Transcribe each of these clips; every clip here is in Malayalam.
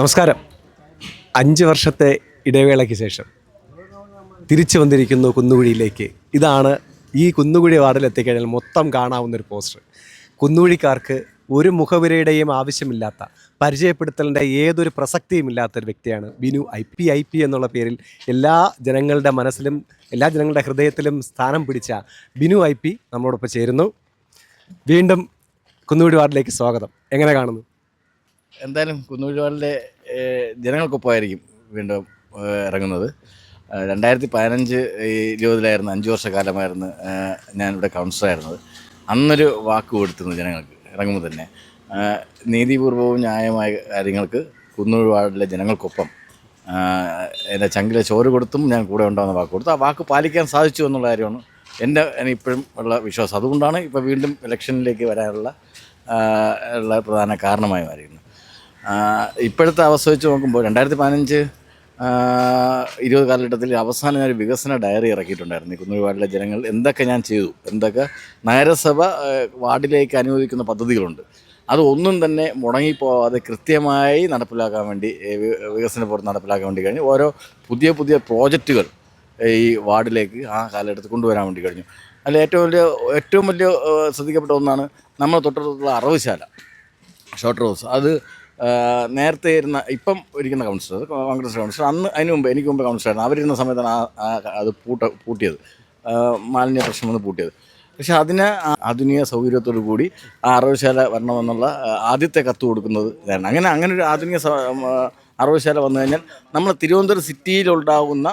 നമസ്കാരം. അഞ്ച് വർഷത്തെ ഇടവേളയ്ക്ക് ശേഷം തിരിച്ചു വന്നിരിക്കുന്നു കുന്നുകുഴിയിലേക്ക്. ഇതാണ് ഈ കുന്നുകുഴി വാർഡിൽ എത്തിക്കഴിഞ്ഞാൽ മൊത്തം കാണാവുന്ന ഒരു പോസ്റ്റർ. കുന്നുകുഴിക്കാർക്ക് ഒരു മുഖവിരയുടെയും ആവശ്യമില്ലാത്ത പരിചയപ്പെടുത്തലിന്റെ ഏതൊരു പ്രസക്തിയും ഇല്ലാത്തൊരു വ്യക്തിയാണ് Binu I P I P എന്നുള്ള പേരിൽ എല്ലാ ജനങ്ങളുടെ മനസ്സിലും എല്ലാ ജനങ്ങളുടെ ഹൃദയത്തിലും സ്ഥാനം പിടിച്ച ബിനു ഐ പി നമ്മളോടൊപ്പം ചേരുന്നു. വീണ്ടും കുന്നുകുഴി വാർഡിലേക്ക് സ്വാഗതം. എങ്ങനെ കാണുന്നു? എന്തായാലും കുന്നൂരുവാളിലെ ജനങ്ങൾക്കൊപ്പമായിരിക്കും വീണ്ടും ഇറങ്ങുന്നത്. രണ്ടായിരത്തി പതിനഞ്ച് ഇരുപതിലായിരുന്നു അഞ്ച് വർഷക്കാലമായിരുന്നു ഞാനിവിടെ കൗൺസിലറായിരുന്നത്. അന്നൊരു വാക്ക് കൊടുത്തിരുന്നു ജനങ്ങൾക്ക് ഇറങ്ങുമ്പോൾ തന്നെ. നീതിപൂർവവും ന്യായമായ കാര്യങ്ങൾക്ക് കുന്നൂർ വാർഡിലെ ജനങ്ങൾക്കൊപ്പം എന്റെ ചങ്കിലെ ചോറ് കൊടുത്തും ഞാൻ കൂടെ ഉണ്ടാകുന്ന വാക്ക് കൊടുത്തു. ആ വാക്ക് പാലിക്കാൻ സാധിച്ചു എന്നുള്ള കാര്യമാണ് എന്റെ എനിക്കിപ്പോഴും ഉള്ള വിശ്വാസം. അതുകൊണ്ടാണ് ഇപ്പോൾ വീണ്ടും ഇലക്ഷനിലേക്ക് വരാനുള്ള ഉള്ള പ്രധാന കാരണമായി ആഹ് ഇപ്പോഴത്തെ അവസ്ഥ വെച്ച് നോക്കുമ്പോൾ രണ്ടായിരത്തി പതിനഞ്ച് ഇരുപത് കാലഘട്ടത്തിൽ അവസാനം ഞാൻ ഒരു വികസന ഡയറി ഇറക്കിയിട്ടുണ്ടായിരുന്നു ഈ കുന്നൂർ വാർഡിലെ ജനങ്ങൾ. എന്തൊക്കെ ഞാൻ ചെയ്തു? എന്തൊക്കെ? നഗരസഭ വാർഡിലേക്ക് അനുവദിക്കുന്ന പദ്ധതികളുണ്ട്. അത് ഒന്നും തന്നെ മുടങ്ങിപ്പോവാതെ കൃത്യമായി നടപ്പിലാക്കാൻ വേണ്ടി വികസന പ്രവർത്തനം നടപ്പിലാക്കാൻ വേണ്ടി കഴിഞ്ഞു. ഓരോ പുതിയ പുതിയ പ്രോജക്റ്റുകൾ ഈ വാർഡിലേക്ക് ആ കാലഘട്ടത്തിൽ കൊണ്ടുവരാൻ വേണ്ടി കഴിഞ്ഞു. അതിൽ ഏറ്റവും വലിയ ഏറ്റവും വലിയ ശ്രദ്ധിക്കപ്പെട്ട ഒന്നാണ് നമ്മൾ തൊട്ടടുത്തുള്ള അറവുശാല ഷോർട്ട് റോസ്. അത് നേരത്തെ ഇരുന്ന ഇപ്പം ഇരിക്കുന്ന കൗൺസിലർ കോൺഗ്രസ് കൗൺസിലർ അന്ന് അതിന് മുമ്പ് എനിക്ക് മുമ്പ് കൗൺസിലറായിരുന്നു. അവരിരുന്ന സമയത്താണ് അത് പൂട്ട പൂട്ടിയത്. മാലിന്യ പ്രശ്നം വന്ന് പൂട്ടിയത്. പക്ഷേ അതിന് ആധുനിക സൗകര്യത്തോടു കൂടി ആ അറവുശാല വരണമെന്നുള്ള ആദ്യത്തെ കത്ത് കൊടുക്കുന്നത് ഇതായിരുന്നു. അങ്ങനെ അങ്ങനെ ഒരു ആധുനിക അറവശാല വന്നു കഴിഞ്ഞാൽ നമ്മൾ തിരുവനന്തപുരം സിറ്റിയിലുണ്ടാകുന്ന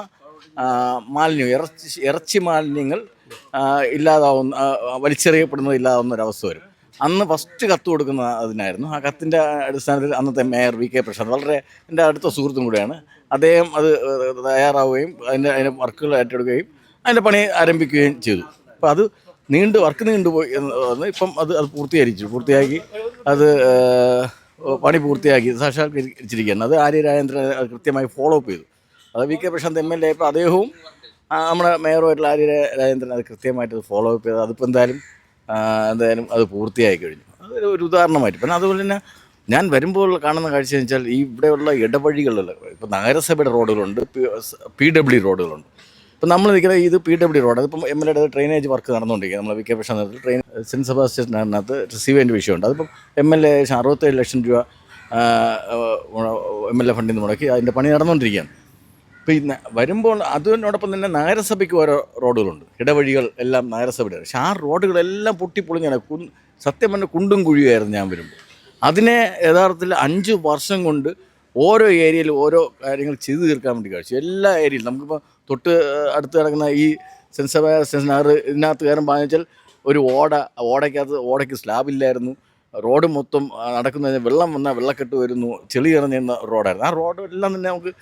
മാലിന്യം ഇറച്ചി ഇറച്ചി മാലിന്യങ്ങൾ ഇല്ലാതാവുന്ന വലിച്ചെറിയപ്പെടുന്നത് ഇല്ലാതാവുന്ന ഒരവസ്ഥ വരും. അന്ന് ഫസ്റ്റ് കത്ത് കൊടുക്കുന്ന അതിനായിരുന്നു. ആ കത്തിന്റെ അടിസ്ഥാനത്തിൽ അന്നത്തെ മേയർ വി കെ പ്രസാദ് വളരെ എന്റെ അടുത്ത സുഹൃത്തും കൂടെയാണ്. അദ്ദേഹം അത് തയ്യാറാവുകയും അതിന്റെ അതിന്റെ വർക്കുകൾ ഏറ്റെടുക്കുകയും അതിന്റെ പണി ആരംഭിക്കുകയും ചെയ്തു. അപ്പോൾ അത് നീണ്ട് വർക്ക് നീണ്ടുപോയി എന്ന് ഇപ്പം അത് അത് പൂർത്തീകരിച്ചു. പൂർത്തിയാക്കി അത് പണി പൂർത്തിയാക്കി സാക്ഷാത്കരിച്ചിരിക്കുകയാണ്. അത് ആര്യ രാജേന്ദ്രൻ കൃത്യമായി ഫോളോ അപ്പ് ചെയ്തു. അത് V K Prashanth M L A ഇപ്പോൾ അദ്ദേഹവും നമ്മുടെ മേയറുമായിട്ടുള്ള ആര്യ രാജേന്ദ്രൻ അത് കൃത്യമായിട്ട് ഫോളോ അപ്പ് ചെയ്തു. അതിപ്പോൾ എന്തായാലും എന്തായാലും അത് പൂർത്തിയായി കഴിഞ്ഞു. അതൊരു ഒരു ഉദാഹരണമായിട്ട്. പിന്നെ അതുപോലെ തന്നെ ഞാൻ വരുമ്പോൾ കാണുന്ന കാഴ്ച എന്ന് വെച്ചാൽ ഈ ഇവിടെയുള്ള ഇടവഴികളിൽ ഇപ്പോൾ നഗരസഭയുടെ റോഡുകളുണ്ട് പി ഡബ്ല്യു റോഡുകളുണ്ട്. ഇപ്പം നമ്മൾ നിൽക്കുന്ന ഇത് പി ഡബ്ല്യു റോഡ് അതിപ്പം എം എൽ എയുടെ ഡ്രെയിനേജ് വർക്ക് നടന്നുകൊണ്ടിരിക്കുക നമ്മൾ വി കെ പ്രശ്നം ട്രെയിൻ സെന്റ് സെബാസ്റ്റ്യനകത്ത് റിസീവ് ചെയ്യേണ്ട വിഷയമുണ്ട്. അതിപ്പം എം എൽ എ അറുപത്തേഴ് ലക്ഷം രൂപ എം എൽ എ ഫണ്ടിൽ നിന്ന് മുടക്കി അതിന്റെ പണി നടന്നുകൊണ്ടിരിക്കുകയാണ്. പിന്നെ വരുമ്പോൾ അതിനോടൊപ്പം തന്നെ നഗരസഭയ്ക്ക് ഓരോ റോഡുകളുണ്ട്. ഇടവഴികൾ എല്ലാം നഗരസഭയുടെ. പക്ഷേ ആ റോഡുകളെല്ലാം പൊട്ടിപ്പൊളിഞ്ഞാണ് കു സത്യം പറഞ്ഞ കുണ്ടും കുഴിയായിരുന്നു ഞാൻ വരുമ്പോൾ അതിനെ യഥാർത്ഥത്തിൽ അഞ്ച് വർഷം കൊണ്ട് ഓരോ ഏരിയയിലും ഓരോ കാര്യങ്ങൾ ചെയ്തു തീർക്കാൻ വേണ്ടി കഴിച്ചു എല്ലാ ഏരിയയിലും നമുക്കിപ്പോൾ തൊട്ട് അടുത്ത് കിടക്കുന്ന ഈ സെൻസർ സെൻസ് നഗർ ഇതിനകത്ത് കയറുമ്പോൾ വെച്ചാൽ ഒരു ഓട ഓടയ്ക്കകത്ത് ഓടയ്ക്ക് സ്ലാബില്ലായിരുന്നു റോഡ് മൊത്തം നടക്കുന്നതിന് വെള്ളം വന്നാൽ വെള്ളക്കെട്ട് വരുന്നു ചെളി ഇറങ്ങുന്ന റോഡായിരുന്നു. ആ റോഡ് എല്ലാം തന്നെ നമുക്ക്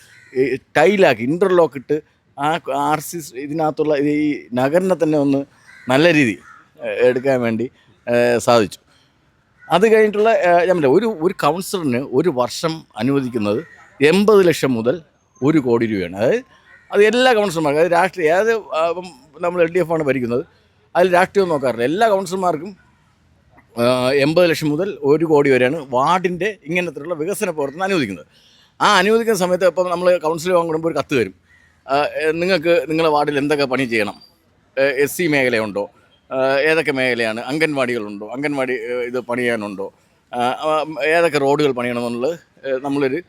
ടൈലാക്കി ഇന്റർലോക്ക് ഇട്ട് ആ ആർ സി ഇതിനകത്തുള്ള ഈ നഗരനെ തന്നെ ഒന്ന് നല്ല രീതി എടുക്കാൻ വേണ്ടി സാധിച്ചു. അത് കഴിഞ്ഞിട്ടുള്ള ഞാൻ പറയാം ഒരു ഒരു കൗൺസിലറിന് ഒരു വർഷം അനുവദിക്കുന്നത് എൺപത് ലക്ഷം മുതൽ ഒരു കോടി രൂപയാണ്. അതായത് അത് എല്ലാ കൗൺസിലർമാർക്കും അതായത് രാഷ്ട്രീയ ഏത് നമ്മൾ എൽ ഡി എഫ് ആണ് ഭരിക്കുന്നത്. അതിൽ രാഷ്ട്രീയം നോക്കാറില്ല. എല്ലാ കൗൺസിലർമാർക്കും എൺപത് ലക്ഷം മുതൽ ഒരു കോടി വരെയാണ് വാർഡിന്റെ ഇങ്ങനത്തിലുള്ള വികസന പ്രവർത്തനം അനുവദിക്കുന്നത്. ആ അനുവദിക്കുന്ന സമയത്ത് ഇപ്പം നമ്മൾ കൗൺസിൽ വാങ്ങുമ്പോൾ ഒരു കത്ത് വരും. നിങ്ങൾക്ക് നിങ്ങളുടെ വാർഡിൽ എന്തൊക്കെ പണി ചെയ്യണം? എസ് സി മേഖലയുണ്ടോ? ഏതൊക്കെ മേഖലയാണ്? അംഗൻവാടികളുണ്ടോ? അംഗൻവാടി ഇത് പണിയാനുണ്ടോ? ഏതൊക്കെ റോഡുകൾ പണിയണമെന്നുള്ളത് നമ്മളൊരു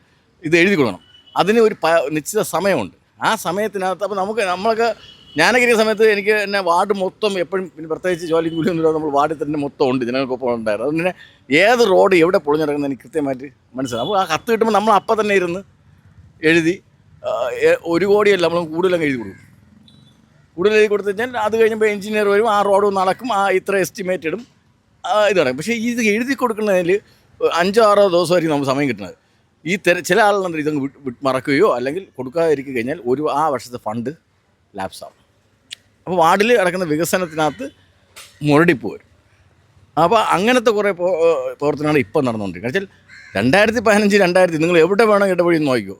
ഇത് എഴുതി കൊടുക്കണം. അതിന് ഒരു നിശ്ചിത സമയമുണ്ട്. ആ സമയത്തിനകത്ത് അപ്പോൾ നമുക്ക് നമ്മളൊക്കെ ഞാനൊക്കെ ഇരിക്കുന്ന സമയത്ത് എനിക്ക് എന്നെ വാർഡ് മൊത്തം എപ്പോഴും പിന്നെ പ്രത്യേകിച്ച് ജോലി കൂലി ഒന്നുമില്ല നമ്മൾ വാർഡിൽ തന്നെ മൊത്തം ഉണ്ട് ജനങ്ങൾക്കൊപ്പം ഉണ്ടായിരുന്നു. അതുകൊണ്ട് തന്നെ ഏത് റോഡ് എവിടെ പൊളിഞ്ഞിറങ്ങുന്നത് എനിക്ക് കൃത്യമായിട്ട് മനസ്സിലാവും അപ്പോൾ ആ കത്ത് കിട്ടുമ്പോൾ നമ്മൾ അപ്പം തന്നെ ഇരുന്ന് എഴുതി ഒരു കോടിയല്ല നമ്മൾ കൂടുതലങ്ങ് എഴുതി കൊടുക്കും. കൂടുതൽ എഴുതി കൊടുത്തു കഴിഞ്ഞാൽ അത് കഴിയുമ്പോൾ എഞ്ചിനീയർ വരും ആ റോഡ് നടക്കും ആ ഇത്ര എസ്റ്റിമേറ്റ് ഇടും ഇത് നടക്കും. പക്ഷേ ഇത് എഴുതി കൊടുക്കുന്നതിൽ അഞ്ചോ ആറോ ദിവസമായിരിക്കും നമുക്ക് സമയം കിട്ടുന്നത്. ഈ തെര ചില ആളുകളുണ്ട് ഇതങ്ങ് മറക്കുകയോ അല്ലെങ്കിൽ കൊടുക്കാതിരിക്കുക കഴിഞ്ഞാൽ ഒരു ആ വർഷത്തെ ഫണ്ട് ലാപ്സ് ആവും. അപ്പോൾ വാർഡിൽ നടക്കുന്ന വികസനത്തിനകത്ത് മുരടിപ്പ് വരും. അപ്പോൾ അങ്ങനത്തെ കുറേ പ്രവർത്തനങ്ങൾ ഇപ്പം നടന്നുകൊണ്ടിരിക്കുന്നത് വെച്ചാൽ രണ്ടായിരത്തി പതിനഞ്ച് രണ്ടായിരത്തി നിങ്ങൾ എവിടെ വേണം ഇടപഴി നോക്കിക്കോ.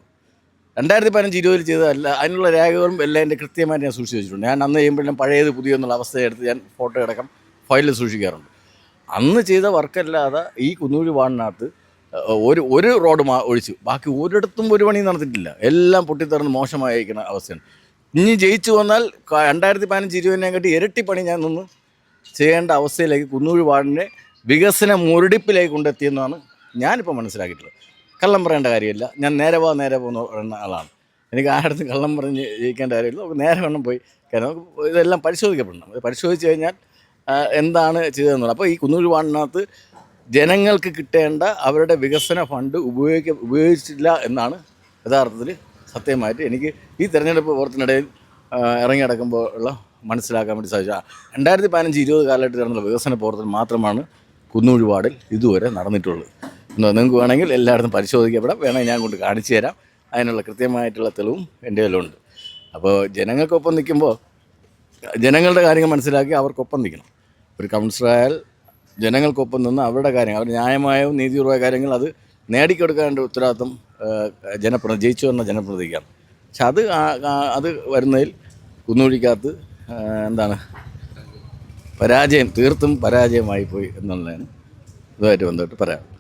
രണ്ടായിരത്തി പതിനഞ്ച് ഇരുപതിൽ ചെയ്തതല്ല അതിനുള്ള രേഖകളും എല്ലാം എന്റെ കൃത്യമായിട്ട് ഞാൻ സൂക്ഷിച്ച് വെച്ചിട്ടുണ്ട്. ഞാൻ അന്ന് ചെയ്യുമ്പോഴും പഴയത് പുതിയ എന്നുള്ള അവസ്ഥയെടുത്ത് ഞാൻ ഫോട്ടോ അടക്കം ഫയലിൽ സൂക്ഷിക്കാറുണ്ട്. അന്ന് ചെയ്ത വർക്കല്ലാതെ ഈ കുന്നൂരി വാർഡിനകത്ത് ഒരു ഒരു റോഡ് ഒഴിച്ചു. ബാക്കി ഒരിടത്തും ഒരു പണിയും നടത്തിയിട്ടില്ല. എല്ലാം പൊട്ടിത്തെറിഞ്ഞ് മോശമായിരിക്കുന്ന അവസ്ഥയാണ്. ഇനി ജയിച്ചു വന്നാൽ രണ്ടായിരത്തി പതിനഞ്ച് ഇരുപതിനെ കാട്ടി ഇരട്ടി പണി ഞാൻ നിന്ന് ചെയ്യേണ്ട അവസ്ഥയിലേക്ക് കുന്നൂർ വാർഡിന്റെ വികസന മുരടിപ്പിലേക്ക് കൊണ്ടെത്തിയെന്നാണ് ഞാനിപ്പോൾ മനസ്സിലാക്കിയിട്ടുള്ളത്. കള്ളം പറയേണ്ട കാര്യമില്ല. ഞാൻ നേരെ പോകാൻ നേരെ പോകുന്ന പറയുന്ന ആളാണ്. എനിക്ക് ആരുടെ കള്ളം പറഞ്ഞ് ജയിക്കേണ്ട കാര്യമില്ല. നമുക്ക് നേരെ വേണം പോയി കാരണം ഇതെല്ലാം പരിശോധിക്കപ്പെടണം. പരിശോധിച്ച് കഴിഞ്ഞാൽ എന്താണ് ചെയ്തതെന്നുള്ളത്. അപ്പോൾ ഈ കുന്നൂർ വാർഡിനകത്ത് ജനങ്ങൾക്ക് കിട്ടേണ്ട അവരുടെ വികസന ഫണ്ട് ഉപയോഗിക്ക ഉപയോഗിച്ചിട്ടില്ല എന്നാണ് യഥാർത്ഥത്തിൽ സത്യമായിട്ട് എനിക്ക് ഈ തിരഞ്ഞെടുപ്പ് ഓർത്തിനിടയിൽ ഇറങ്ങി നടക്കുമ്പോൾ ഉള്ള മനസ്സിലാക്കാൻ വേണ്ടി സാധിച്ചു. രണ്ടായിരത്തി പതിനഞ്ച് ഇരുപത് കാലഘട്ടത്തിൽ നടന്ന വികസന പ്രവർത്തനം മാത്രമാണ് കുന്നൂഴി ഇതുവരെ നടന്നിട്ടുള്ളത്. നിങ്ങൾക്ക് വേണമെങ്കിൽ എല്ലായിടത്തും പരിശോധിക്കപ്പെടാം. വേണമെങ്കിൽ ഞാൻ കൊണ്ട് കാണിച്ചു തരാം. അതിനുള്ള കൃത്യമായിട്ടുള്ള തെളിവും എന്റെ കയ്യിലുണ്ട്. അപ്പോൾ ജനങ്ങൾക്കൊപ്പം നിൽക്കുമ്പോൾ ജനങ്ങളുടെ കാര്യങ്ങൾ മനസ്സിലാക്കി അവർക്കൊപ്പം നിൽക്കണം. ഒരു കൗൺസിലറായാൽ ജനങ്ങൾക്കൊപ്പം നിന്ന് അവരുടെ കാര്യങ്ങൾ അവരുടെ ന്യായമായവും നീതിപൂർവമായ കാര്യങ്ങൾ അത് നേടിക്കൊടുക്കാനുള്ള ഉത്തരവാദിത്വം ജനപ്രതി ജയിച്ചു വന്ന ജനപ്രതിക്കാണ് പക്ഷെ അത് അത് വരുന്നതിൽ കുന്നൂഴിക്കകത്ത് എന്താണ് പരാജയം തീർത്തും പരാജയമായി പോയി എന്നുള്ളതാണ് ഇതുമായിട്ട് ബന്ധപ്പെട്ട് പറയാം